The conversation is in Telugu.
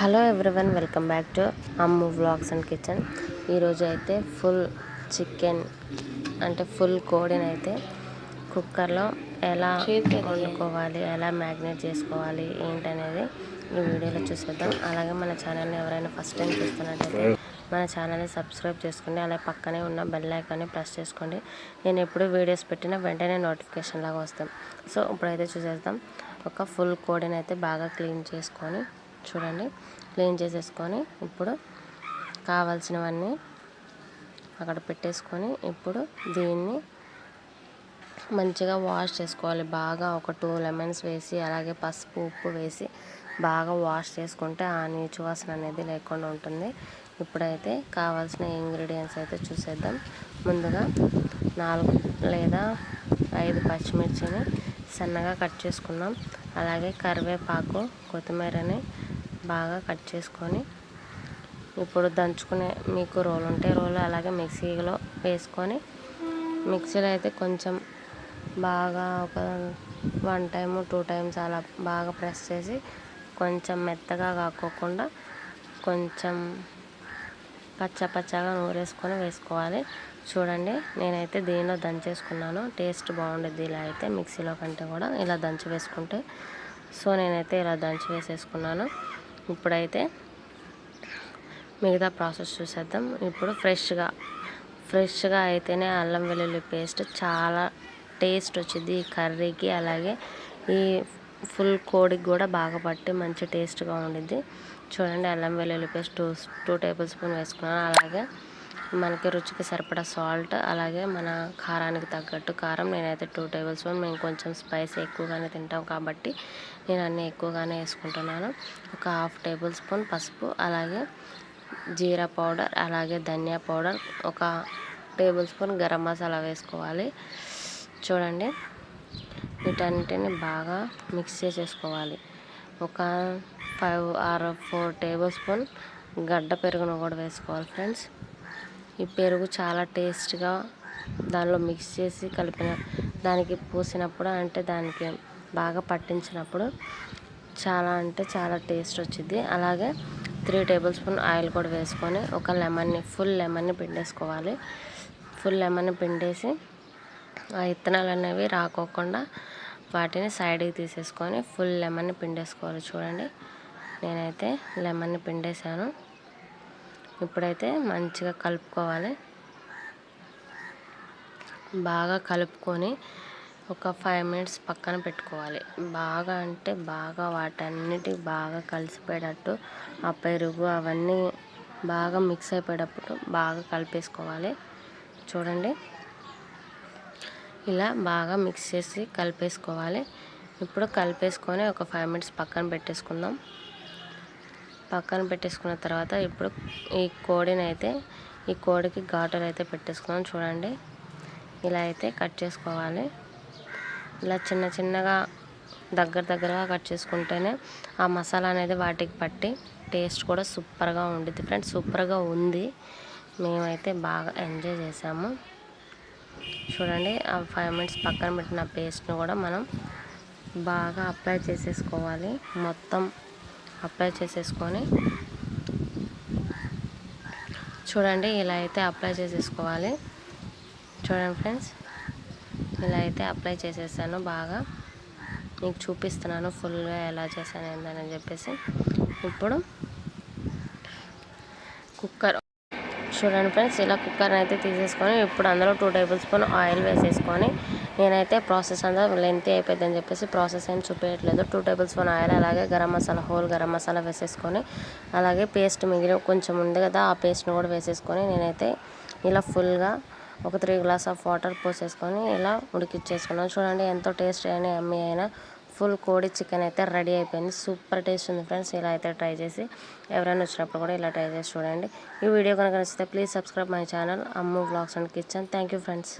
Hello everyone welcome back to Ammu vlogs and kitchen. ఈరోజు అయితే ఫుల్ చికెన్ అంటే ఫుల్ కోడిని అయితే కుక్కర్లో ఎలా వండుకోవాలి ఎలా మ్యాగ్నేట్ చేసుకోవాలి ఏంటనేది ఈ వీడియోలో చూసేద్దాం. అలాగే మన ఛానల్ని ఎవరైనా ఫస్ట్ టైం చూస్తున్నట్టయితే మన ఛానల్ని సబ్స్క్రైబ్ చేసుకోండి అలాగే పక్కనే ఉన్న బెల్ ఐకాన్ని ప్రెస్ చేసుకోండి. నేను ఎప్పుడు వీడియోస్ పెట్టినా వెంటనే నోటిఫికేషన్ లాగా వస్తాం సో ఇప్పుడైతే చూసేద్దాం. ఒక ఫుల్ కోడిని అయితే బాగా క్లీన్ చేసుకొని చూడండి. క్లీన్ చేసేసుకొని ఇప్పుడు కావాల్సినవన్నీ అక్కడ పెట్టేసుకొని ఇప్పుడు దీన్ని మంచిగా వాష్ చేసుకోవాలి. బాగా ఒక టూ లెమన్స్ వేసి అలాగే పసుపు ఉప్పు వేసి బాగా వాష్ చేసుకుంటే ఆ నీచు వాసన అనేది లేకుండా ఉంటుంది. ఇప్పుడైతే కావాల్సిన ఇంగ్రీడియంట్స్ అయితే చూసేద్దాం. ముందుగా నాలుగు లేదా ఐదు పచ్చిమిర్చిని సన్నగా కట్ చేసుకున్నాం అలాగే కరివేపాకు కొత్తిమీరని బాగా కట్ చేసుకొని ఇప్పుడు దంచుకునే మీకు రోల్ ఉంటే రోల్ అలాగే మిక్సీలో వేసుకొని మిక్సీలో అయితే కొంచెం బాగా ఒక వన్ టైము టూ టైమ్స్ అలా బాగా ప్రెస్ చేసి కొంచెం మెత్తగా కాకోకుండా కొంచెం పచ్చ పచ్చగా నూరేసుకొని వేసుకోవాలి. చూడండి నేనైతే దీనిలో దంచేసుకున్నాను. టేస్ట్ బాగుండేది ఇలా అయితే మిక్సీలో కంటే కూడా ఇలా దంచి వేసుకుంటే. సో నేనైతే ఇలా దంచి వేసేసుకున్నాను. ఇప్పుడైతే మిగతా ప్రాసెస్ చూసేద్దాం. ఇప్పుడు ఫ్రెష్గా ఫ్రెష్గా అయితేనే అల్లం వెల్లుల్లి పేస్ట్ చాలా టేస్ట్ వచ్చింది ఈ కర్రీకి. అలాగే ఈ ఫుల్ కోడికి కూడా బాగా పట్టి మంచి టేస్ట్గా ఉండిద్ది. చూడండి అల్లం వెల్లుల్లి paste two two table spoon వేసుకున్నాను. అలాగే మనకి రుచికి సరిపడా సాల్ట్ అలాగే మన కారానికి తగ్గట్టు కారం. నేనైతే టూ టేబుల్ స్పూన్ మేము కొంచెం స్పైస్ ఎక్కువగానే తింటాం కాబట్టి నేను అన్నీ ఎక్కువగానే వేసుకుంటున్నాను. ఒక హాఫ్ టేబుల్ స్పూన్ పసుపు అలాగే జీరా పౌడర్ అలాగే ధనియా పౌడర్ ఒక టేబుల్ స్పూన్ గరం మసాలా వేసుకోవాలి. చూడండి వీటన్నిటిని బాగా మిక్స్ చేసేసుకోవాలి. ఒక five or four table spoon గడ్డ పెరుగును కూడా వేసుకోవాలి ఫ్రెండ్స్ ఈ పెరుగు చాలా టేస్ట్గా దానిలో మిక్స్ చేసి కలిపిన దానికి పూసినప్పుడు అంటే దానికి బాగా పట్టించినప్పుడు చాలా అంటే చాలా టేస్ట్ వచ్చింది అలాగే త్రీ టేబుల్ స్పూన్ ఆయిల్ కూడా వేసుకొని ఒక లెమన్ని ఫుల్ లెమన్ని పిండేసుకోవాలి. ఫుల్ లెమన్ పిండేసి ఆ విత్తనాలు అనేవి రాకోకుండా వాటిని సైడ్కి తీసేసుకొని ఫుల్ లెమన్ని పిండేసుకోవాలి. చూడండి నేనైతే లెమన్ని పిండేసాను ఇప్పుడైతే మంచిగా కలుపుకోవాలి. బాగా కలుపుకొని ఒక ఫైవ్ మినిట్స్ పక్కన పెట్టుకోవాలి. బాగా అంటే బాగా వాటన్నిటి బాగా కలిసిపోయేటట్టు ఆ పెరుగు అవన్నీ బాగా మిక్స్ అయిపోయేటప్పుడు బాగా కలిపేసుకోవాలి. చూడండి. ఇలా బాగా మిక్స్ చేసి కలిపేసుకోవాలి. ఇప్పుడు కలిపేసుకొని ఒక ఫైవ్ మినిట్స్ పక్కన పెట్టేసుకుందాం. పక్కన పెట్టేసుకున్న తర్వాత ఇప్పుడు ఈ కోడిని అయితే ఈ కోడికి ఘాటులు అయితే పెట్టేసుకున్నాం. చూడండి. ఇలా అయితే కట్ చేసుకోవాలి. ఇలా చిన్న చిన్నగా దగ్గర దగ్గరగా కట్ చేసుకుంటేనే ఆ మసాలా అనేది వాటికి పట్టి టేస్ట్ కూడా సూపర్గా ఉండిద్ది. ఫ్రెండ్స్ సూపర్గా ఉంది. మేమైతే బాగా ఎంజాయ్ చేసాము. చూడండి ఆ ఫైవ్ మినిట్స్ పక్కన పెట్టిన పేస్ట్ను కూడా మనం బాగా అప్లై చేసేసుకోవాలి. మొత్తం అప్లై చేసేసుకొని చూడండి ఇలా అయితే అప్లై చేసేసుకోవాలి. చూడండి ఫ్రెండ్స్ ఇలా అయితే అప్లై చేసేసాను బాగా. మీకు చూపిస్తున్నాను ఫుల్గా ఎలా చేశాను ఏందని చెప్పేసి. ఇప్పుడు కుక్కర్ చూడండి ఫ్రెండ్స్ ఇలా కుక్కర్ని అయితే తీసేసుకొని ఇప్పుడు అందులో టూ టేబుల్ స్పూన్ ఆయిల్ వేసేసుకొని నేనైతే ప్రాసెస్ అంతా లెంతీ అయిపోయిందని చెప్పేసి ప్రాసెస్ ఏం చూపించట్లేదు టూ టేబుల్ స్పూన్ ఆయిల్ అలాగే గరం మసాలా హోల్ గరం మసాలా వేసేసుకొని అలాగే పేస్ట్ మిగిలి కొంచెం ఉంది కదా ఆ పేస్ట్ని కూడా వేసేసుకొని నేనైతే ఇలా ఫుల్గా ఒక త్రీ గ్లాస్ ఆఫ్ వాటర్ పోసేసుకొని ఇలా ఉడికిచ్చేసుకున్నాను. చూడండి ఎంతో టేస్ట్ అయినా అమ్మి అయినా ఫుల్ కోడి చికెన్ అయితే రెడీ అయిపోయింది. సూపర్ టేస్ట్ ఉంది ఫ్రెండ్స్. ఇలా అయితే ట్రై చేసి ఎవరైనా వచ్చినప్పుడు కూడా ఇలా ట్రై చేసి చూడండి. ఈ వీడియో కనుక నచ్చితే please subscribe my channel. Ammu blogs and kitchen. Thank you friends.